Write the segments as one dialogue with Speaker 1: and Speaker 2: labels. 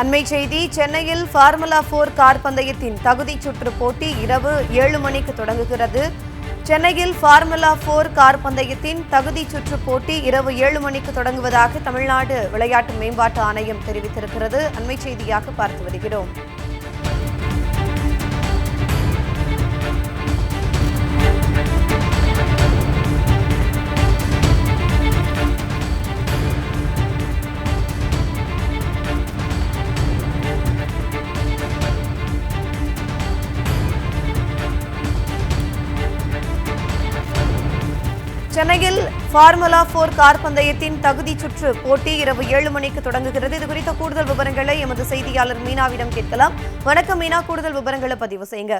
Speaker 1: அண்மை செய்தி சென்னையில் ஃபார்முலா போர் கார் பந்தயத்தின் தகுதிச் சுற்று போட்டி இரவு ஏழு மணிக்கு தொடங்குகிறது. சென்னையில் ஃபார்முலா போர் கார் பந்தயத்தின் தகுதிச் சுற்று போட்டி இரவு ஏழு மணிக்கு தொடங்குவதாக தமிழ்நாடு விளையாட்டு மேம்பாட்டு ஆணையம் தெரிவித்திருக்கிறது. அண்மை செய்தியாக பார்த்து வருகிறோம். சென்னையில் ஃபார்முலா போர் கார் பந்தயத்தின் தகுதி சுற்று போட்டி இரவு ஏழு மணிக்கு தொடங்குகிறது. இது குறித்த கூடுதல் விவரங்களை எமது செய்தியாளர் மீனாவிடம் கேட்கலாம். வணக்கம் மீனா கூடுதல் விவரங்களை பதிவு செய்யுங்க.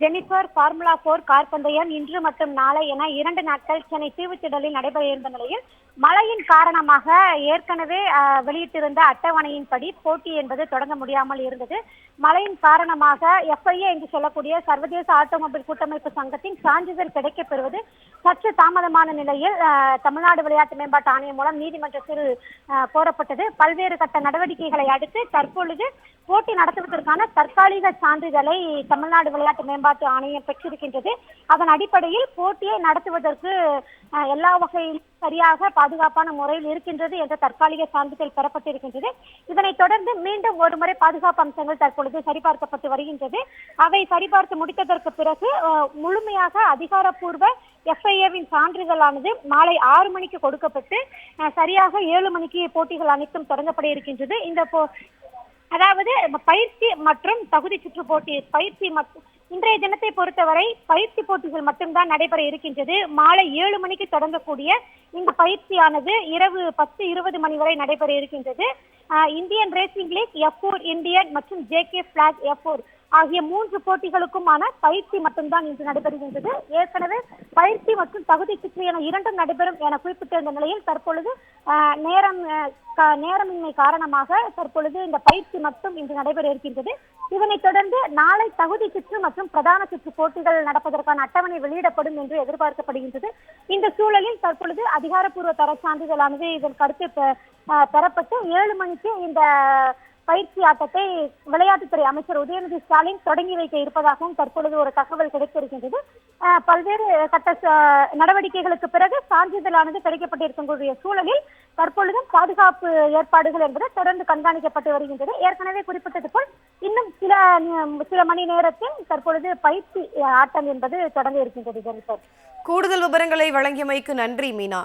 Speaker 2: ஜெனிஃபர் ஃபார்முலா போர் கார் பந்தயம் இன்று மற்றும் நாளை என இரண்டு நாட்கள் சென்னை தீவுத்திடலில் நடைபெற இருந்த நிலையில் மழையின் காரணமாக ஏற்கனவே வெளியிட்டிருந்த அட்டவணையின்படி போட்டி என்பது தொடங்க முடியாமல் இருந்தது. மழையின் காரணமாக எஃப்ஐஏ என்று சொல்லக்கூடிய சர்வதேச ஆட்டோமொபைல் கூட்டமைப்பு சங்கத்தின் சான்றிதழ் கிடைக்கப்பெறுவது சற்று தாமதமான நிலையில் தமிழ்நாடு விளையாட்டு மேம்பாட்டு ஆணையம் மூலம் நீதிமன்றத்தில் கோரப்பட்டது. பல்வேறு கட்ட நடவடிக்கைகளை அடுத்து தற்பொழுது போட்டி நடத்துவதற்கான தற்காலிக சான்றிதழை தமிழ்நாடு விளையாட்டு மேம்பாட்டு ஆணையம் பெற்றிருக்கின்றது. அதன் அடிப்படையில் போட்டியை நடத்துவதற்கு எல்லா வகையிலும் சரியாக பாதுகாப்பான முறையில் இருக்கின்றது என்ற தற்காலிக சான்றிதழ் பெறப்பட்டிருக்கின்றது. இதனைத் தொடர்ந்து மீண்டும் ஒருமுறை பாதுகாப்பு அம்சங்கள் தற்பொழுது சரிபார்க்கப்பட்டு வருகின்றது. அவை சரிபார்த்து முடித்ததற்கு பிறகு முழுமையாக அதிகாரப்பூர்வ எஃப்ஐஏவின் சான்றிதழானது மாலை ஆறு மணிக்கு கொடுக்கப்பட்டு சரியாக ஏழு மணிக்கு போட்டிகள் அனைத்தும் தொடங்கப்பட இருக்கின்றது. இந்த போ அதாவது பயிற்சி மற்றும் தகுதி சுற்று போட்டி பயிற்சி மற்றும் இன்றைய தினத்தை பொறுத்தவரை பயிற்சி போட்டிகள் மட்டும்தான் நடைபெற இருக்கின்றது. மாலை ஏழு மணிக்கு தொடங்கக்கூடிய இந்த பயிற்சியானது இரவு பத்து இருபது மணி வரை நடைபெற இருக்கின்றது. Indian racing league F Indian மற்றும் ஜேகே பிளாக் எஃப் ஆகிய மூன்று போட்டிகளுக்குமான பயிற்சி மட்டும்தான் இன்று நடைபெறுகின்றது. ஏற்கனவே பயிற்சி மற்றும் தகுதி சுற்று என இரண்டும் நடைபெறும் என குறிப்பிட்டிருந்த நிலையில் தற்பொழுது நேரம் நேரமின்மை காரணமாக தற்பொழுது இந்த பயிற்சி மட்டும் இன்று நடைபெற இருக்கின்றது. இதனைத் தொடர்ந்து நாளை தகுதி சுற்று மற்றும் பிரதான சுற்று போட்டிகள் நடப்பதற்கான அட்டவணை வெளியிடப்படும் என்று எதிர்பார்க்கப்படுகின்றது. இந்த சூழலில் தற்பொழுது அதிகாரப்பூர்வ தர சான்றிதழானது இதன் கருத்து பெ- பெறப்பட்டு ஏழு மணிக்கு இந்த பயிற்சி ஆட்டத்தை விளையாட்டுத்துறை அமைச்சர் உதயநிதி ஸ்டாலின் தொடங்கி வைக்க இருப்பதாகவும் தற்பொழுது ஒரு தகவல் கிடைத்திருக்கின்றது. பல்வேறு கட்ட நடவடிக்கைகளுக்கு பிறகு சான்றிதழானது கிடைக்கப்பட்டிருக்கக்கூடிய சூழலில் தற்பொழுதும் பாதுகாப்பு ஏற்பாடுகள் என்பது தொடர்ந்து கண்காணிக்கப்பட்டு வருகின்றது. ஏற்கனவே குறிப்பிட்டது போல் இன்னும் சில சில மணி நேரத்தில் தற்பொழுது பயிற்சி ஆட்டம் என்பது தொடங்க இருக்கின்றது
Speaker 1: கூடுதல் விவரங்களை வழங்கியமைக்கு நன்றி மீனா.